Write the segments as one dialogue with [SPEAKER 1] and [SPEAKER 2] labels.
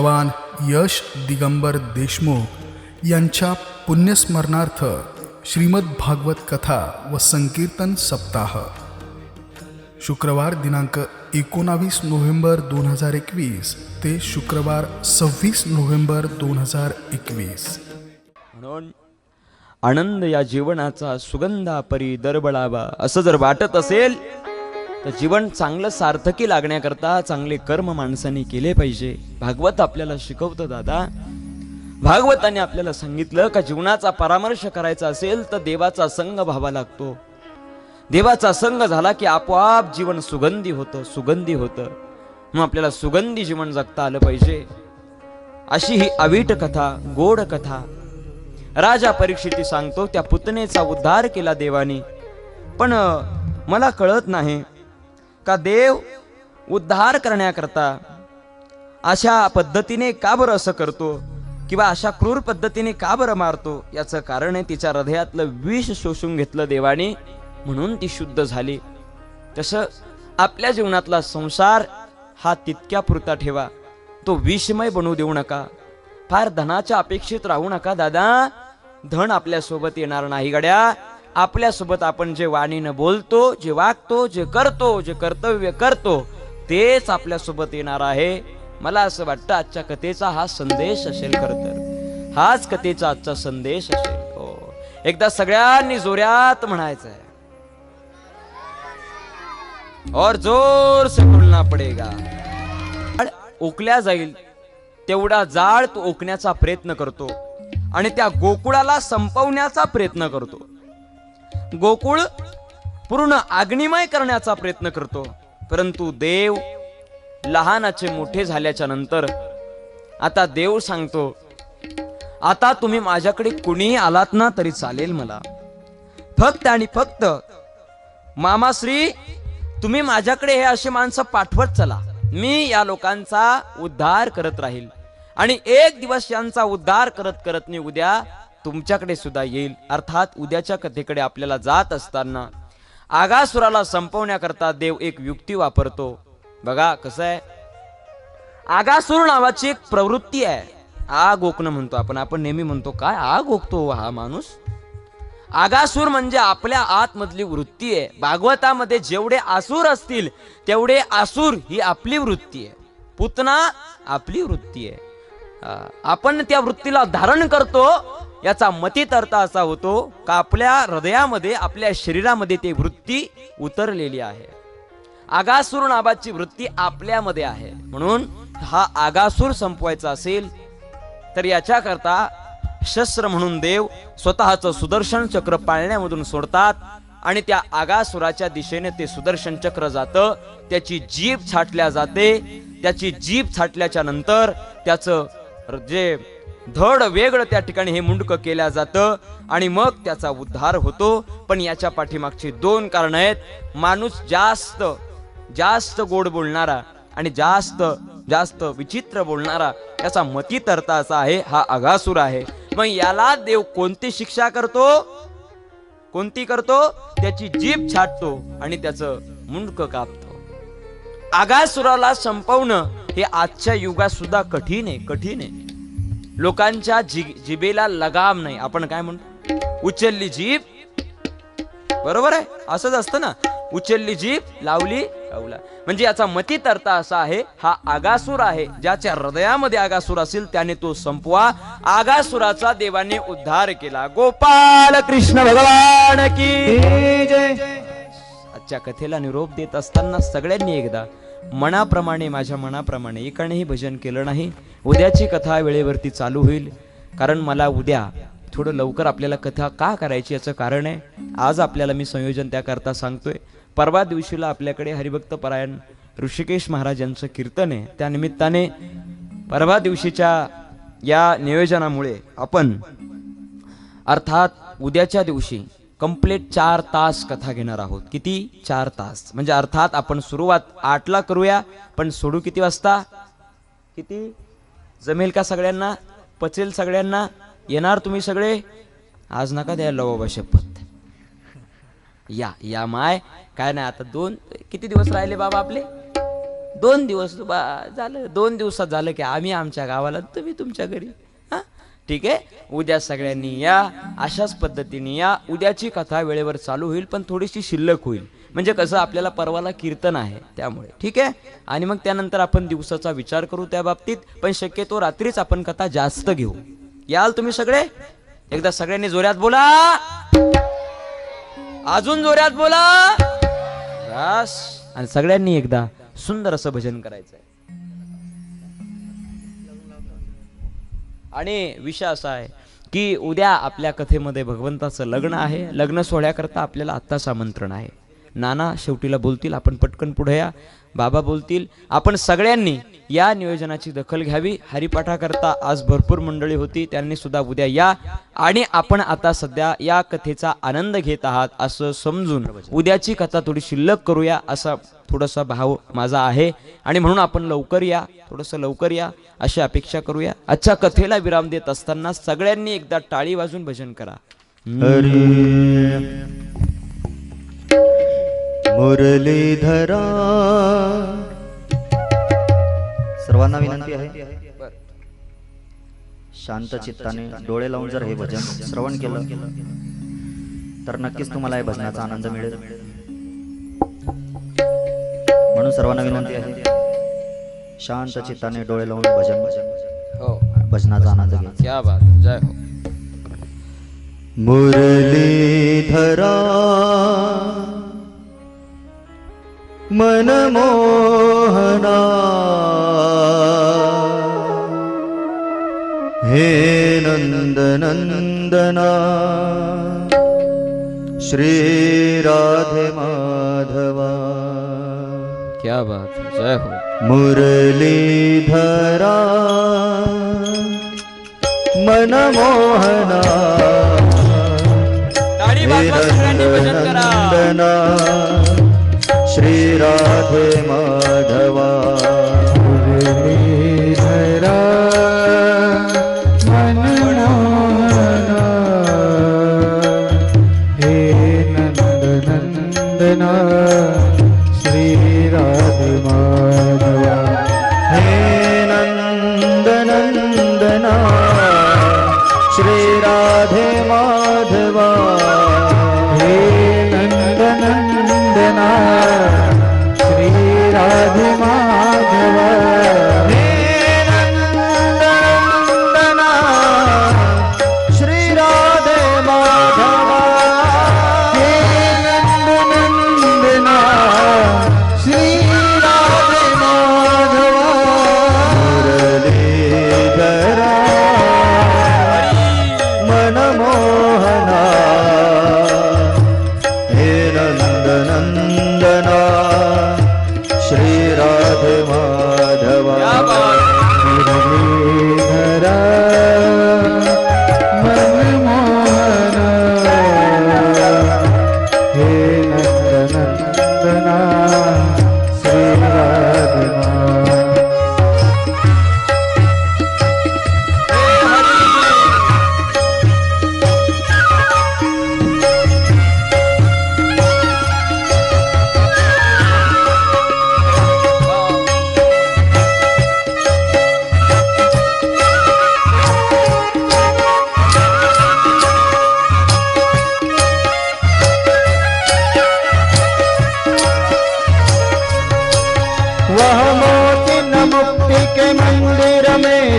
[SPEAKER 1] जवान यश दिगंबर देशमुख यांच्या पुण्यस्मरणार्थ श्रीमद भागवत कथा व संकीर्तन सप्ताह. शुक्रवार दिनांक एकोणावीस नोव्हेंबर दोन हजार एकवीस ते शुक्रवार सव्वीस नोव्हेंबर दोन हजार एकवीस.
[SPEAKER 2] म्हणून आनंद या जीवनाचा सुगंधा परी दरबळावा असं जर वाटत असेल तर जीवन चांगलं सार्थकी लागण्याकरता चांगले कर्म माणसाने केले पाहिजे. भागवत आपल्याला शिकवतं दादा. भागवताने आपल्याला सांगितलं का जीवनाचा परामर्श करायचा असेल तर देवाचा संग व्हावा लागतो. देवाचा संग झाला की आपोआप जीवन सुगंधी होतं सुगंधी होतं. मग आपल्याला सुगंधी जीवन जगता आलं पाहिजे. अशी ही अवीट कथा गोड कथा. राजा परीक्षिती सांगतो त्या पुतनेचा उद्धार केला देवाने. पण मला कळत नाही का देव उद्धार करण्याकरता अशा पद्धतीने का बरं असं करतो किंवा अशा क्रूर पद्धतीने का बरं मारतो याचं कारण आहे तिच्या हृदयातलं विष शोषून घेतलं देवाने म्हणून ती शुद्ध झाली. तसं आपल्या जीवनातला संसार हा तितक्या पुरता ठेवा. तो विषमय बनू देऊ नका. फार धनाच्या अपेक्षित राहू नका दादा. धन आपल्यासोबत येणार नाही गड्या. आपल्यासोबत आपण जे वाणीनं बोलतो जे वागतो जे करतो जे कर्तव्य करतो तेच आपल्यासोबत येणार आहे. मला असं वाटतं आजच्या कथेचा हा संदेश असेल खर तर. हाच कथेचा आजचा संदेश असेल. हो. एकदा सगळ्यांनी जोऱ्यात म्हणायचं आहे और जोर से बोलना पडेगा. ओकल्या जाईल. तेवढा जाळ तो ओकण्याचा प्रयत्न करतो. आणि त्या गोकुळाला संपवण्याचा प्रयत्न करतो. गोकुळ पूर्ण अग्निमय करण्याचा प्रयत्न करतो. परंतु देव लहानाचे मोठे झाल्याच्यानंतर आता देव सांगतो आता तुम्ही माझ्याकडे कुणीही आलात ना तरी चालेल मला. फक्त आणि फक्त मामाश्री तुम्ही माझ्याकडे हे असे माणसं पाठवत चला. मी या लोकांचा उद्धार करत राहील. आणि एक दिवस यांचा उद्धार करत करत मी उद्या तुमच्याकडे सुद्धा येईल. अर्थात उद्याच्या कथेकडे आपल्याला जात असताना आगासुराला संपवण्याकरता देव एक युक्ती वापरतो. बघा कसं आहे? आगासूर नावाची एक प्रवृत्ती आहे. आग ओकणं म्हणतो आपण. आपण नेहमी म्हणतो काय आग ओकतो हो हा माणूस? आगासूर म्हणजे आपल्या आतमधली वृत्ती आहे. भागवतामध्ये जेवढे आसूर असतील तेवढे आसूर ही आपली वृत्ती आहे. पुतना आपली वृत्ती आहे. आपण त्या वृत्तीला धारण करतो याचा मतीत अर्थ असा होतो का आपल्या हृदयामध्ये आपल्या शरीरामध्ये ती वृत्ती उतरलेली आहे. आगासूर नावाची वृत्ती आपल्यामध्ये आहे. म्हणून हा आगासूर संपवायचा असेल तर याच्याकरता शस्त्र म्हणून देव स्वतःचं सुदर्शन चक्र पाळण्यामधून सोडतात आणि त्या आगासुराच्या दिशेने ते सुदर्शन चक्र जातं. त्याची जीभ छाटल्या जाते. त्याची जीभ छाटल्याच्या नंतर त्याचं जे धड वेगळं त्या ठिकाणी हे मुंडक केल्या जातं आणि मग त्याचा उद्धार होतो. पण याच्या पाठीमागची दोन कारण आहेत. माणूस जास्त जास्त गोड बोलणारा आणि जास्त जास्त विचित्र बोलणारा याचा मती तरता असा आहे हा आगासूर आहे. मग याला देव कोणती शिक्षा करतो? कोणती करतो? त्याची जीभ छाटतो आणि त्याचं मुंडक कापतो. आगासुराला संपवणं हे आजच्या युगात सुद्धा कठीण आहे कठीण आहे. लोकांच्या जि जिबेला लगाम नाही. आपण काय म्हणतो उचलली जीभ. बरोबर आहे? असंच असतं ना? उचलली जीभ लावली लावला. म्हणजे याचा मतीत अर्थ असा आहे हा आगासूर आहे. ज्याच्या हृदयामध्ये आगासूर असेल त्याने तो संपवा. आगासुराचा देवाने उद्धार केला. गोपाल कृष्ण भगवान की आजच्या कथेला निरोप देत असताना सगळ्यांनी एकदा मनाप्रमाणे माझ्या मनाप्रमाणे एकानेही भजन केलं नाही. उद्याची कथा वेळेवरती चालू होईल. कारण मला उद्या थोडं लवकर आपल्याला कथा का करायची याचं कारण आहे. आज आपल्याला मी संयोजन त्याकरता सांगतोय. परवा दिवशीला आपल्याकडे हरिभक्त परायण ऋषिकेश महाराज यांचं कीर्तन आहे. त्यानिमित्ताने परवा दिवशीच्या या नियोजनामुळे आपण अर्थात उद्याच्या दिवशी कंप्लीट चार तास कथा घेणार आहोत. किती? चार तास. म्हणजे अर्थात आपण सुरुवात आठला करूया पण सोडू किती वाजता? किती? जमेल का सगळ्यांना? पचेल सगळ्यांना? येणार तुम्ही सगळे? आज नका द्यायला बाबा शपथ. या या माय. काय नाही आता दोन किती दिवस राहिले बाबा आपले? दोन दिवस बा झालं दोन दिवसात झालं की आम्ही आमच्या गावाला तुम्ही तुमच्या घरी. ठीक आहे? उद्या सगळ्यांनी या अशाच पद्धतीने या. उद्याची कथा वेळेवर चालू होईल पण थोडीशी शिल्लक होईल. म्हणजे कसं आपल्याला परवाला कीर्तन आहे त्यामुळे. ठीक आहे? आणि मग त्यानंतर आपण दिवसाचा विचार करू त्या बाबतीत पण शक्यतो रात्रीच आपण कथा जास्त घेऊ. याल तुम्ही सगळे? एकदा सगळ्यांनी जोऱ्यात बोला! अजून जोरात बोला! बस. आणि सगळ्यांनी एकदा सुंदर असं भजन करायचंय. आणि विषय असा आहे की उद्या आपल्या कथेमध्ये भगवंताचं लग्न आहे. लग्न सोहळ्याकरता आपल्याला आत्ताच आमंत्रण आहे. नाना शेवटीला बोलतील आपण पटकन पुढे या. बाबा बोलतील आपण सगळ्यांनी या नियोजनाची दखल घ्यावी. हरिपाठाकरता आज भरपूर मंडळी होती त्यांनी सुद्धा उद्या या. आणि आपण आता सध्या या कथेचा आनंद घेत आहात असं समजून उद्याची कथा थोडी शिल्लक करूया असा थोडासा भाव माझा आहे. आणि म्हणून आपण लवकर या थोडंसं लवकर या अशी अपेक्षा करूया. आजच्या कथेला विराम देत असताना सगळ्यांनी एकदा टाळी वाजून भजन करा.
[SPEAKER 3] मुरलीधरा सर्वांना विनंती आहे. शांत चित्ताने डोळे लावून जर हे भजन श्रवण केलं तर नक्कीच तुम्हाला या भजनाचा आनंद मिळेल. म्हणून सर्वांना विनंती आहे शांत चित्ताने डोळे लावून भजन
[SPEAKER 2] हो.
[SPEAKER 3] भजनाचा आनंद घ्या.
[SPEAKER 2] जय हो.
[SPEAKER 3] मुरलीधरा मनमोहना। हे नंदनंदना श्री राधे माधवा।
[SPEAKER 2] क्या बात जय हो।
[SPEAKER 3] मुरलीधरा। मनमोहना।
[SPEAKER 2] टाळी वाजवा
[SPEAKER 3] श्री राधे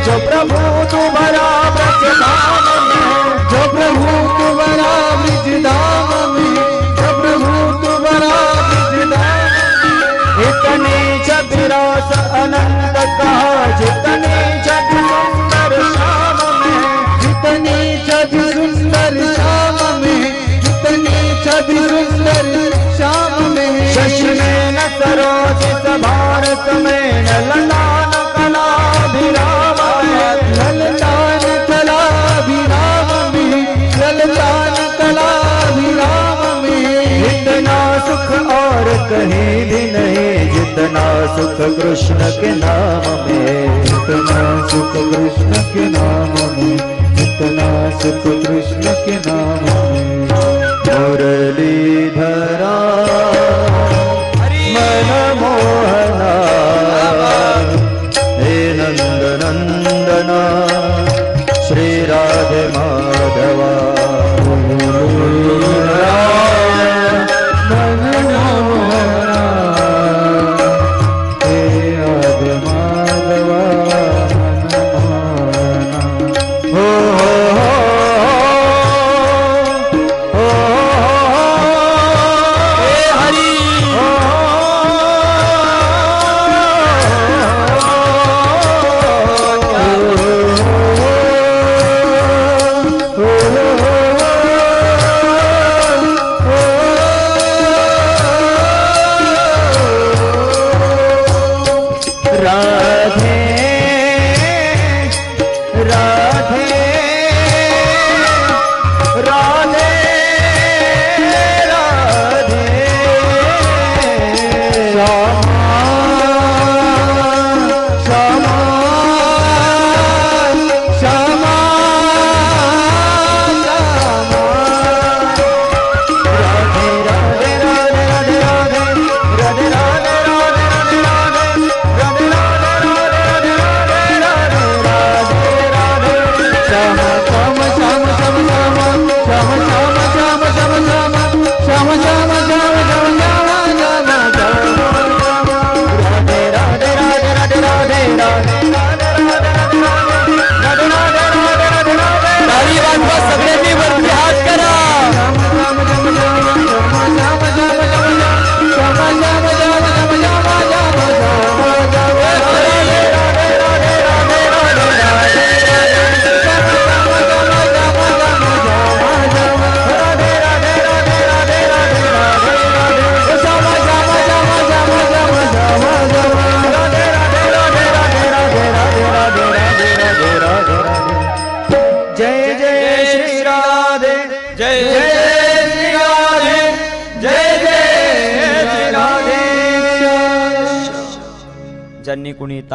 [SPEAKER 3] जो प्रभु तुम्हारा ब्रज धाम में जो प्रभु तुम्हारा ब्रज धाम में जो प्रभु तुम्हारा ब्रज धाम में। इतने जगरास अनंत कहा जितने जग सुंदर श्याम में जितने जग सुंदर श्याम में जितने जग सुंदर श्याम में शशि सरोज भारत कहीं भी नहीं जितना सुख कृष्ण के नाम में। जितना सुख कृष्ण के नाम में जितना सुख कृष्ण के नाम में। मुरलीधरा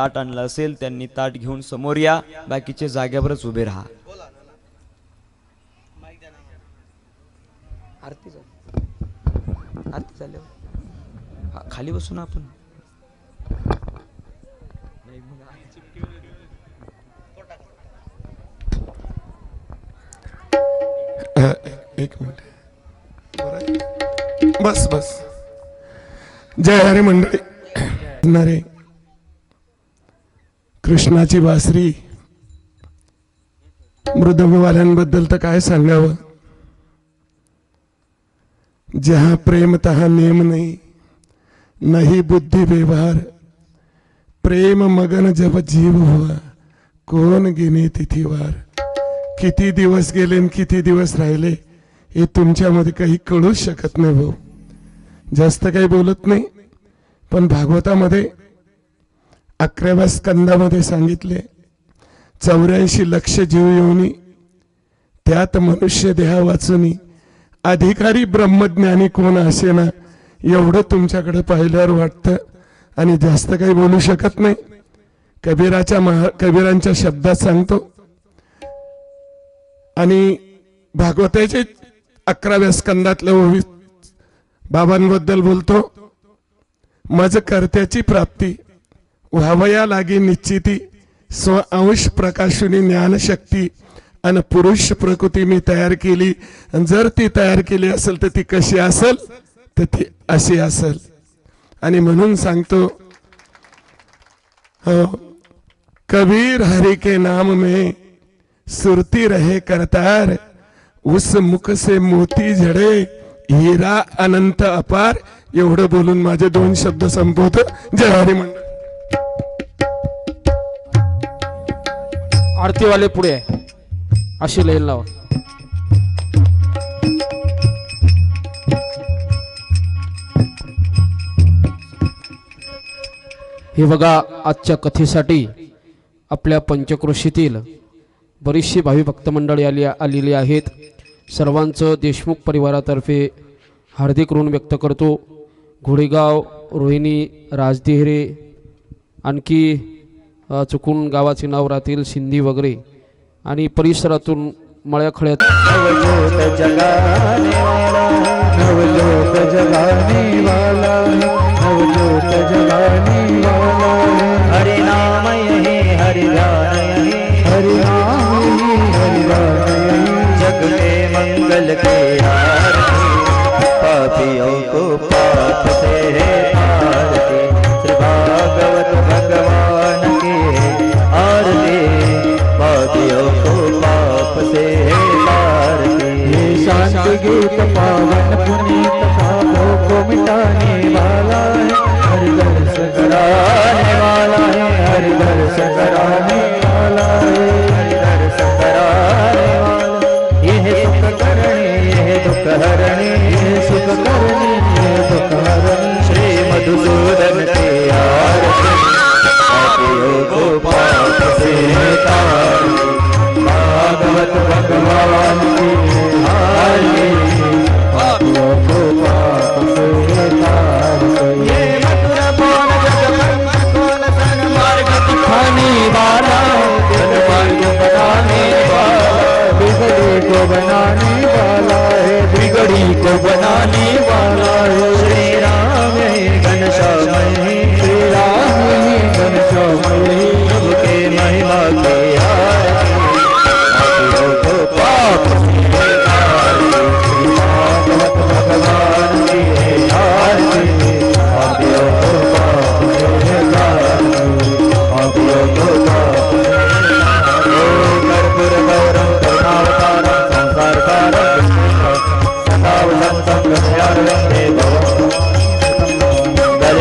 [SPEAKER 2] ताट आणलं असेल त्यांनी ताट घेऊन समोर या बाकीचे जाग्यावरच उभे राहा. आरती झाली. आरती हा, खाली बसू ना आपण.
[SPEAKER 4] एक मिनिट. बस बस. जय हरी मंडळी. नरे. कृष्णाची बासरी मृदंगवाल्यांबद्दल तर काय सांगावं? जहा प्रेम तहा नेम नाही नाही बुद्धी व्यवहार. प्रेम मगन जब जीव हुआ कोण गिने तिथीवार किती दिवस गेले आणि किती दिवस राहिले हे तुमच्यामध्ये काही कळूच शकत नाही भाऊ. जास्त काही बोलत नाही पण भागवतामध्ये अकराव्या स्कंदामध्ये सांगितले चौऱ्याऐंशी लक्ष जीव येऊनी त्यात मनुष्य देहा वाचूनी अधिकारी ब्रह्मज्ञानी कोण असे ना एवढं तुमच्याकडे पाहिल्यावर वाटतं आणि जास्त काही बोलू शकत नाही. कबीराच्या महा कबीरांच्या शब्दात सांगतो. आणि भागवताचे अकराव्या स्कंदातल्या ओवी बाबांबद्दल बोलतो. मज कर्त्याची प्राप्ती. व्हावया लागी निश्चिती स्व अंश प्रकाशनी ज्ञानशक्ती आणि पुरुष प्रकृती मी तयार केली. जर ती तयार केली असेल तर ती कशी असेल? तर ती अशी असेल. आणि म्हणून सांगतो हो कबीर हरि के नाम में सुरती रहे करतार उस मुख से मोती झडे हिरा अनंत अपार. एवढं बोलून माझे दोन शब्द संपवतो. जय हरी मंडळ.
[SPEAKER 5] आरतीवाले पुढे अशी लैन लावा. हे बघा आजच्या कथेसाठी आपल्या पंचक्रोशीतील बरीचशी भावी भक्तमंडळी आली आलेली आहेत. सर्वांचं देशमुख परिवारातर्फे हार्दिक ऋण व्यक्त करतो. घोडेगाव रोहिणी राजदेहरे आणखी चुकून गावाचे नाव राहतील सिंधी वगैरे. आणि परिसरातून मळ्याखळ्यात
[SPEAKER 3] नवजोत हे वाला बनाने वाला है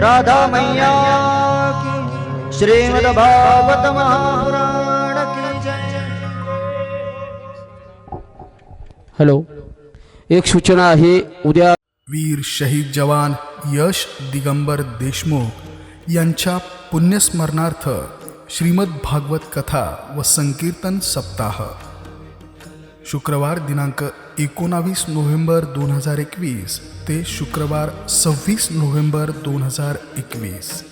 [SPEAKER 3] राधा मैया की श्रीमद भागवत महापुराण की जय।
[SPEAKER 5] हॅलो एक सूचना आहे उद्या
[SPEAKER 1] वीर शहीद जवान यश दिगंबर देशमुख यांच्या पुण्यस्मरणार्थ श्रीमद भागवत कथा व संकीर्तन सप्ताह. शुक्रवार दिनांक एकोणावीस नोव्हेंबर दोन हजार एकवीस ते शुक्रवार सव्वीस नोव्हेंबर दोन हजार एकवीस.